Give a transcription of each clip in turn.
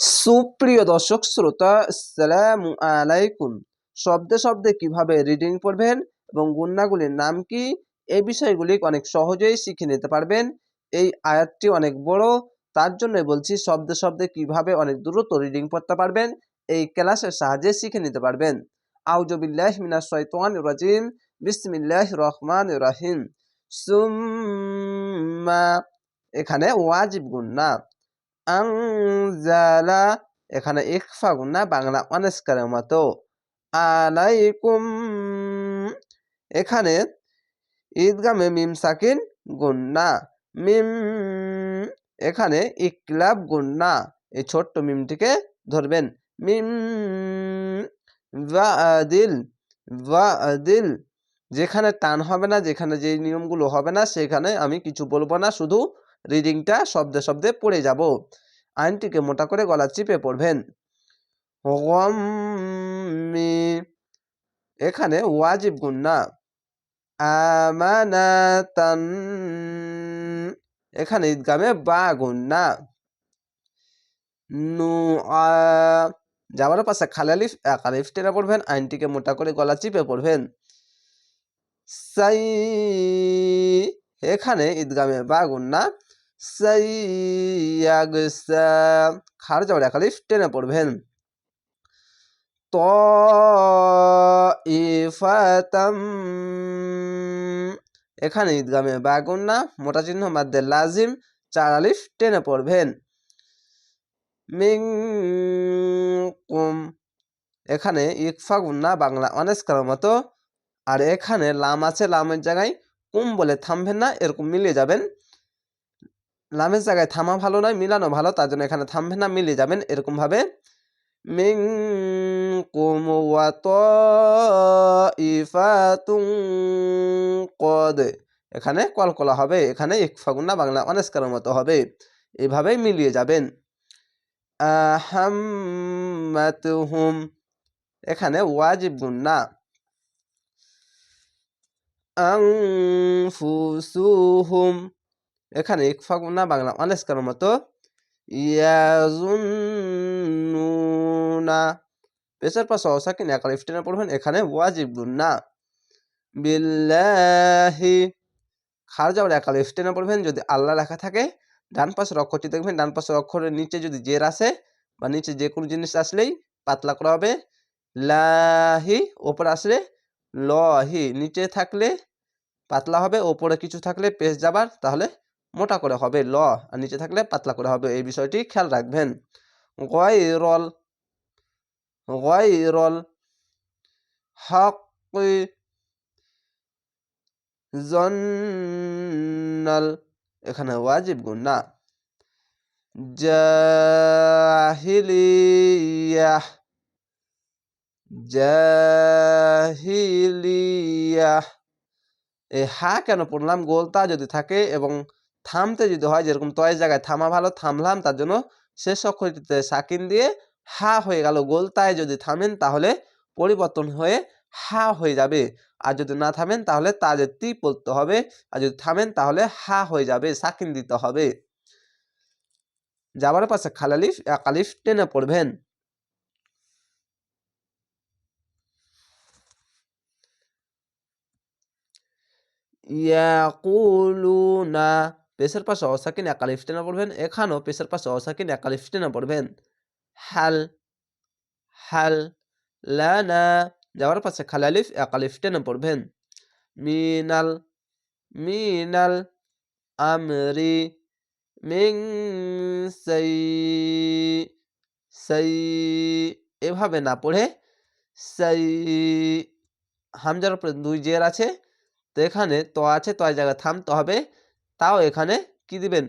সুপ্রিয় দর্শক, শ্রোতা আসসালামু আলাইকুম। শব্দে শব্দে কীভাবে রিডিং পড়বেন এবং গুন্নাগুলির নাম কি এই বিষয়গুলি অনেক সহজেই শিখে নিতে পারবেন। এই আয়াতটি অনেক বড়, তার জন্য বলছি শব্দে শব্দে কীভাবে অনেক দ্রুত রিডিং পড়তে পারবেন, এই ক্লাসের সাহায্যে শিখে নিতে পারবেন। আউজবিল্লাহ মিনাশ শাইতানির রাজিম বিসমিল্লাহ রহমান রাহিম। সুম্মা, এখানে ওয়াজিব গুন্না আংজালা এখানে ইকফা গুন্না বাংলা অনেস্কারের মতো। আলাইকুম। এখানে ঈদগামে মিম সাকিন গুন্না। মিম, এখানে ইকলাব গুন্না। এই ছোট্ট মিমটিকে ধরবেন। মিম দিল দিল যেখানে টান হবে না, যেখানে যে নিয়মগুলো হবে না, সেখানে আমি কিছু বলব না, শুধু রিডিংটা শব্দে শব্দে পড়ে যাব। আইনটিকে মোটা করে গলা চিপে পড়বেন। এখানে ওয়াজিব গুন্না। আমানাতান, এখানে ঈদগামে বা গুন্না। নু যাওয়ার পাশে খালালিফ একালিফ টেনে পড়বেন, আইনটিকে মোটা করে গলা চিপে পড়বেন। সাই, এখানে ঈদগামে বা গুন্না। সাইয়াগসা খার যাওয়ার একালিফ টেনে পড়বেন। ত ইফাতাম। এখানে ঈদগামে বা গুন্না মোটা চিহ্ন মাদ্দে লাজিম, চার আলিফ, টেনে পড়বেন। মিং কুম এখানে ইকফা গুন্না বাংলা অনেস্কার মতো। আর এখানে লাম আছে, লামের জায়গায় কুম বলে থামবেন না, এরকম মিলিয়ে যাবেন। লামের জায়গায় থামা ভালো নয়, মিলানো ভালো, তার জন্য এখানে থামবেন না, মিলিয়ে যাবেন এরকমভাবে। মিং ইফাতুং কদ। এখানে কলকলা হবে, এখানে ইকফাগুন্না বাংলা অনেস্কারের মতো হবে। এভাবেই মিলিয়ে যাবেন। আহাম্মাতুহুম, এখানে ওয়াজিব গুন্না আংফুসুহুম এখানে ইকফা গুন্না বাংলা অনেস্কারের মতো। ইয়াজুন্নুনা। পেশার পাশে অসাকিন একাল ইফটিনে পড়বেন এখানে ওয়াজিব গুন্না বিল্লাহি। খার যাওয়ার একাল ইফটিনে পড়বেন যদি আল্লাহ লেখা থাকে, ডান পাশের অক্ষরটি দেখবেন, ডান পাশের অক্ষরের নিচে যদি জের আসে, বা নিচে যে কোনো জিনিস আসলেই পাতলা করা হবে। লাহি, ওপরে আসলে লহি, নিচে থাকলে পাতলা হবে, ওপরে কিছু থাকলে পেশ যাবার, তাহলে মোটা করে হবে, ল, আর নিচে থাকলে পাতলা করে হবে। এই বিষয়টি খেয়াল রাখবেন। গয়রল গয়রল হক জন্নাল, এখানে ওয়াজিব গুন্না জাহিলিয়াহ জাহিলিয়াহ। এই হা কেন পড়লাম? গোলতা যদি থাকে এবং থামতে যদি হয়, যেরকম তয়ের জায়গায় থামা ভালো, থামলাম, তার জন্য শেষ অক্ষরটিতে সাকিন দিয়ে হা হয়ে গেল গোল। গোলতায় যদি থামেন, তাহলে পরিবর্তন হয়ে হা হয়ে যাবে। আর যদি না থামেন, তাহলে তাজের তি পড়তে হবে। আর যদি থামেন, তাহলে হা হয়ে যাবে, সাকিন দিতে হবে। যাবার পাশে খালালিফ একালিফ টেনে পড়বেন। ইয়াকুলুনা পেশের পাশে অসাকিন একালিফ টেনে পড়বেন, এখানেও পেশের পাশে অসাকিন একালিফ টেনে পড়বেন। হাল হাল লানা যাওয়ার পাশে খালালিফ একালিফ টেনে পড়বেন। মিনাল মিনাল আমরি মিং সাই সাই, এভাবে না পড়ে, সাই। হামজার উপরে দুই জের আছে, তো এখানে ত আছে, তো জায়গায় থামতে হবে। তাও এখানে কি দিবেন?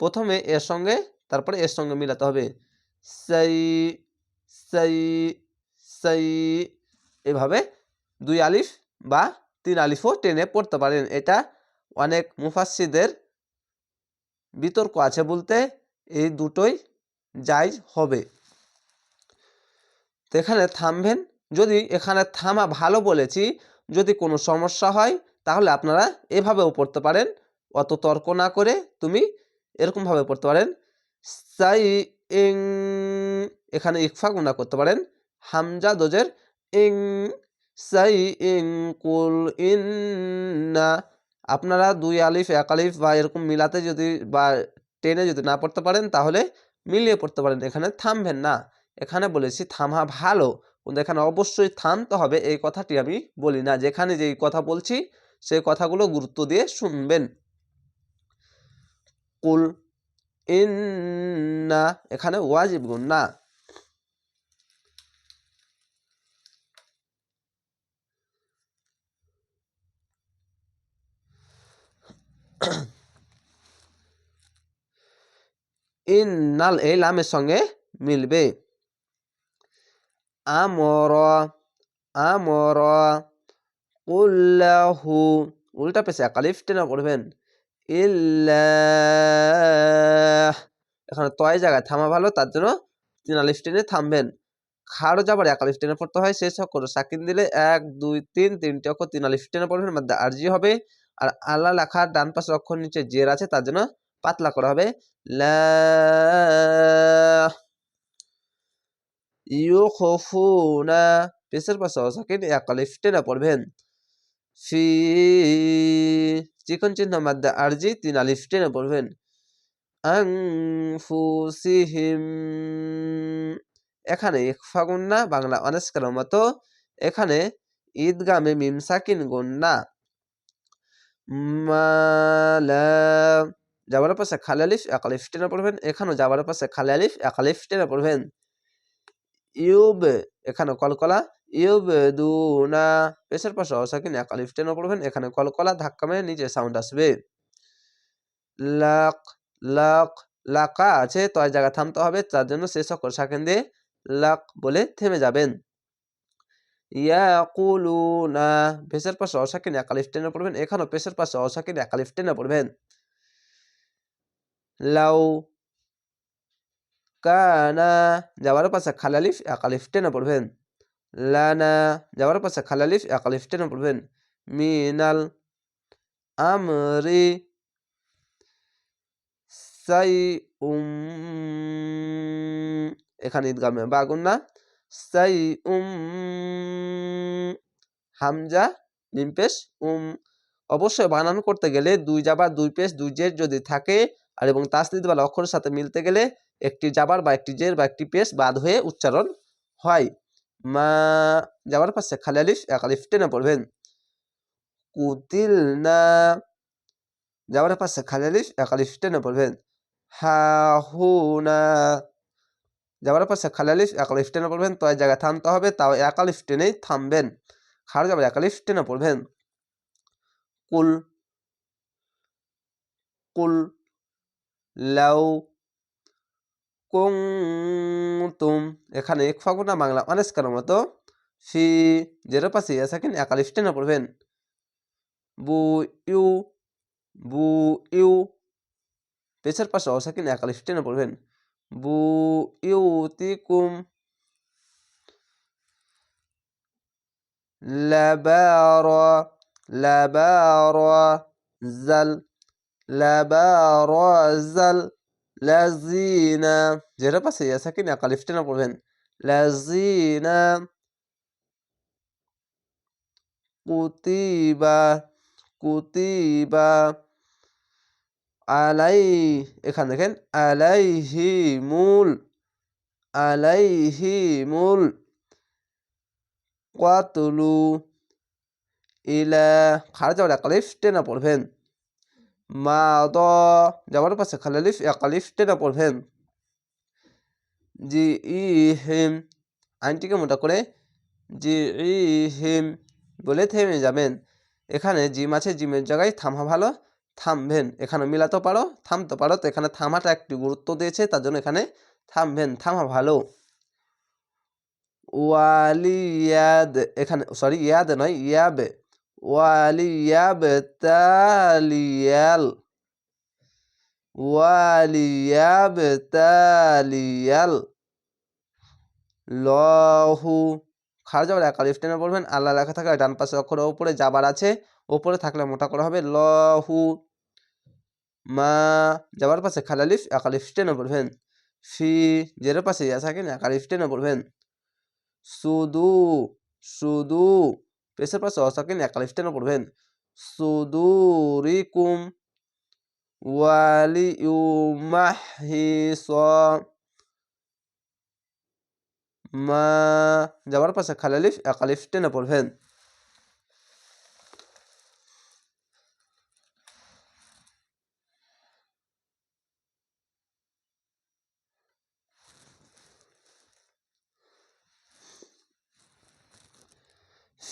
প্রথমে এর সঙ্গে, তারপরে এর সঙ্গে মিলাতে হবে। সাই সাই সাই, এভাবে দুই আলিফ বা তিন আলিফও টেনে পড়তে পারেন। এটা অনেক মুফাসিদের বিতর্ক আছে বলতে এই দুটোই যাই হবে। তো এখানে থামবেন। যদি এখানে থামা ভালো বলেছি, যদি কোনো সমস্যা হয়, তাহলে আপনারা এভাবেও পড়তে পারেন। অত তর্ক না করে তুমি এরকমভাবে পড়তে পারেন। সাই ইং এখানে ইকফা গুণা করতে পারেন। হামজা দোজের ইং সাই ইং কুল ইন্না আপনারা দুই আলিফ, এক আলিফ বা এরকম মিলাতে যদি বা টেনে যদি না পড়তে পারেন তাহলে মিলিয়ে পড়তে পারেন। এখানে থামবেন না। এখানে বলেছি থামা ভালো। কিন্তু এখানে অবশ্যই থামতে হবে। এই কথাটি আমি বলি না। যেখানে যেই কথা বলছি, সেই কথাগুলো গুরুত্ব দিয়ে শুনবেন। কুল ইন্না, এখানে ওয়াজিব গুণ, না। ইন নাল এই লামের সঙ্গে মিলবে। আমর আমর উল্লাহু উল্টা পেছে একালিফ টেনে পড়বেন। ইল্লাহ এখানে তয় জায়গায় থামা ভালো, তার জন্য তিন আলিফ টেনে থামবেন। খাড়ো যাবার, এক আলিফ টেনে পড়তে হয়, শেষ অক্ষর সাকিন দিলে এক, দুই, তিন, তিনটে অক্ষর তিন আলিফ টেনে পড়বেন মধ্যে আরজি হবে। আর আল্লাহ লেখার ডান পাশের অক্ষর নিচে জের আছে, তার জন্য পাতলা করা হবে। লা ইউখফুনা, পেশের পাশে অসাকিন, এক আলিফ টেনে পড়বেন। ফি চিকন চিহ্ন মাদ্দা আরজি তিন আলিফ টেনে পড়বেন। আংফুসিহিম এখানে ইকফা গুন্না বাংলা অনেস্কার মতো। এখানে ঈদগামে মিম সাকিন গুন্না। মালা যাবার পাশে খালি আলিফ একালিফ টেনে পড়বেন। এখানেও যাবার পাশে খালি আলিফ একালিফ টেনে পড়বেন। ইউব, এখানে কলকলা। ইউব দুনা পেশের পাশে অসাকিন একালিফ টেনে পড়বেন, এখানে কলকলা ধাক্কা মেরে নিচে সাউন্ড আসবে। লাক লাক, লাকা আছে, তো জায়গা থামতে হবে, তার জন্য শেষ অক্ষর সাকেন দিয়ে লাক বলে থেমে যাবেন। ইয়াকুলুনা পেশের পাশে অসাকিন একালিফ টেনে পড়বেন, এখানেও পেশের পাশে অসাকিন একালিফ টেনে পড়বেন। লাউ, কানা, যাওয়ার পাশে খালালিফ একালিফ টেনে পড়বেন। লানা যাওয়ার পাশে খালালিফ একালিফ টেনে পড়বেন মিনাল আমরি সাই উম এখানে ঈদগামে বাগুন না সাই উম হামজা মিম পেশ উম অবশ্যই বানান করতে গেলে দুই জাবার দুই পেশ, দুই জের যদি থাকে, আর এবং তাসদিদ বা অক্ষরের সাথে মিলতে গেলে একটি জাবার বা একটি জের বা একটি পেশ বাদ হয়ে উচ্চারণ হয়। মা যাবার পাশে খালি আলিফ এক আলিফ টেনে পড়বেন। কুতিল না যাওয়ার পাশে খালি আলিফ এক আলিফ টেনে পড়বেন। হা হু না যাওয়ার পাশে খালি আলিফ এক আলিফ টেনে পড়বেন। তো এক জায়গায় থামতে হবে, তাও এক আলিফ টেনেই থামবেন। খাড় যাবার এক আলিফ টেনে পড়বেন। কুল কুল, লাউ কুংতুম এখানে এক ফাগুনা বাংলা অনেস্কার মতো? ফি জেরো পাশে সাকিন একালিফ টেনে পড়বেন। বু ইউ বু ইউ, পেছের পাশে অসাকিন একালিফ টেনে পড়বেন। বু ইউ তিকুম লাবার লাবার, জাল লাবারাজাল লাজিনা যেটা পাশে ইয়া সাকিন একালিফ টেনে পড়বেন লাজিনা কুতিবা কুতিবা আলাই এখানে দেখেন আলাইহি মূল আলাইহি মূল কাতলু ইলা যাওয়ার একালিফ টেনে পড়বেন মা দ যাওয়ার পাশে খালালিফ একালিফ টেনে পড়বেন জি ই হিম, আইনটিকে মোটা করে জি ই হিম বলে থেমে যাবেন। এখানে জিম আছে, জিমের জায়গায় থামা ভালো থামবেন এখানে মিলাতে পারো, থামতে পারো, তো এখানে থামাটা একটি গুরুত্ব দিয়েছে, তার জন্য এখানে থামবেন থামা ভালো। ওয়ালিয়াদ এখানে সরি ইয়াদ নয়, ইয়াবে। ওয়ালিয়াবতালিয়াল ওয়ালিয়াবতালিয়াল লহু. খার যাবার এক আলিফ টেনে পড়বেন আল্লাহ লেখা থাকলে ডান পাশে অক্ষরের ওপরে যাবার আছে, ওপরে থাকলে মোটা করা হবে, লহু. মা, যাবার পাশে খালালিফ এক আলিফ টেনে পড়বেন ফি জের পাশে ইয়া সাকিন এক আলিফ টেনে পড়বেন সুদু সুদু. পেশের পাশে অসাকিন একালিফ টেনে পড়বেন। সুদুরিকুম ওয়ালিউমাহিস মা, যাবার পাশে খালালিফ একালিফ টেনে পড়বেন।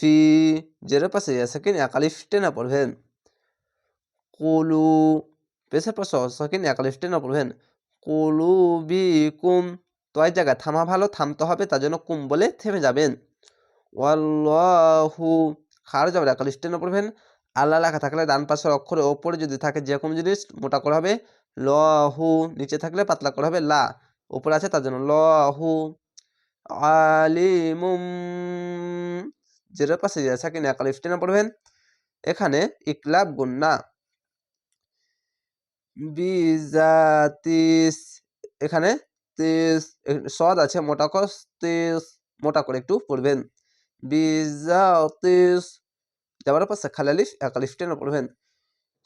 ফি জেরের পাশে সাকিন এক আলিফ টেনে পড়বেন কুলু পেশের পাশে অসাকিন এক আলিফ টেনে পড়বেন কুলু বি কুম তো এই জায়গায় থামা ভালো থামতে হবে তার জন্য কুম বলে থেমে যাবেন ওয়াল্লাহু খার যাবে এক আলিফ টেনে পড়বেন আল্লাহ লেখা থাকলে ডান পাশের অক্ষরের ওপরে যদি থাকে যে কোনো জিনিস, মোটা করা হবে, লহু নিচে থাকলে পাতলা করা হবে, লা উপরে আছে তার জন্য লহু আলিমুম জেরের পাশে যে সাকিন এক আলিফ টেনে পড়বেন। এখানে ইকলাব গুন্না। বিজাতিস, এখানে তেস সদ আছে, মোটা কস মোটা করে একটু পড়বেন। বিজাতিস, যাবার পাশে খালালিফ এক আলিফ টেনে পড়বেন।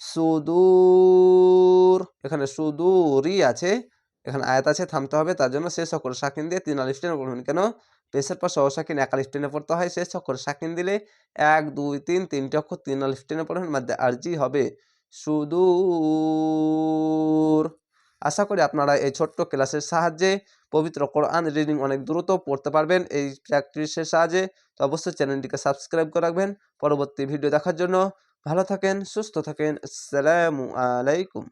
সুদূর, এখানে সুদূরই আছে। এখানে আয়াত আছে, থামতে হবে, তার জন্য শেষ অক্ষর সাকিন দিয়ে তিন আলিফ টেনে পড়বেন। কেন? পেশের পর সহসাকিন এক আলিফ টেনে পড়তে হয়। শেষ অক্ষর সাকিন দিলে এক, দুই, তিন তিনটি অক্ষর তিন আলিফ টেনে পড়বেন মধ্যে আরজি হবে। সুদূর। আশা করি আপনারা এই ছোট্ট ক্লাসের সাহায্যে পবিত্র কোরআন রিডিং অনেক দ্রুত পড়তে পারবেন। এই প্র্যাকটিসের সাহায্যে তো অবশ্যই চ্যানেলটিকে সাবস্ক্রাইব করে রাখবেন। পরবর্তী ভিডিও দেখার জন্য ভালো থাকেন, সুস্থ থাকেন। আসসালামু আলাইকুম।